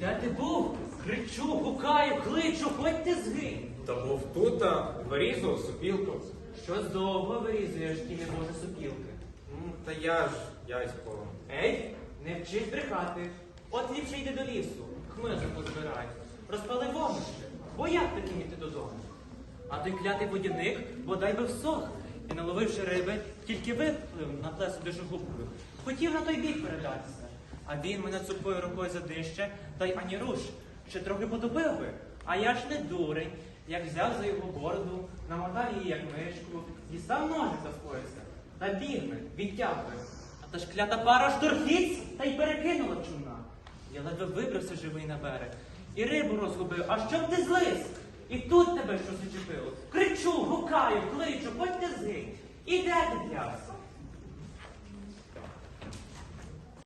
Де ти був? Кричу, гукаю, кличу, хоть ти згинь. Та був тут, а вирізав супілку. Щось довго вирізуєш ті небоже супілки. М, Та я ж дядько. Ей, не вчись брехати. От ліпше йди до лісу, хмизу позбирай. Розпали вогнище, бо як таким іти додому? А той клятий водяник бодай би всох, і наловивши риби, тільки виплив на плесо душогубкою. Хотів на той бік передатися. А він мене цупою рукою за дище, та й ані руш, ще трохи потопив би. А я ж не дурень, як взяв за його бороду, намотав її як мишку, дістав ножик за пояса, та бігме, відтягує. А та ж клята пара штурхіць та й перекинула чуна. Я ледве вибрався живий на берег. І рибу розгубив, а щоб ти злись? І тут тебе щось зачепило. Кричу, гукаю, кличу, хоть ти згинь. І де ти взявся?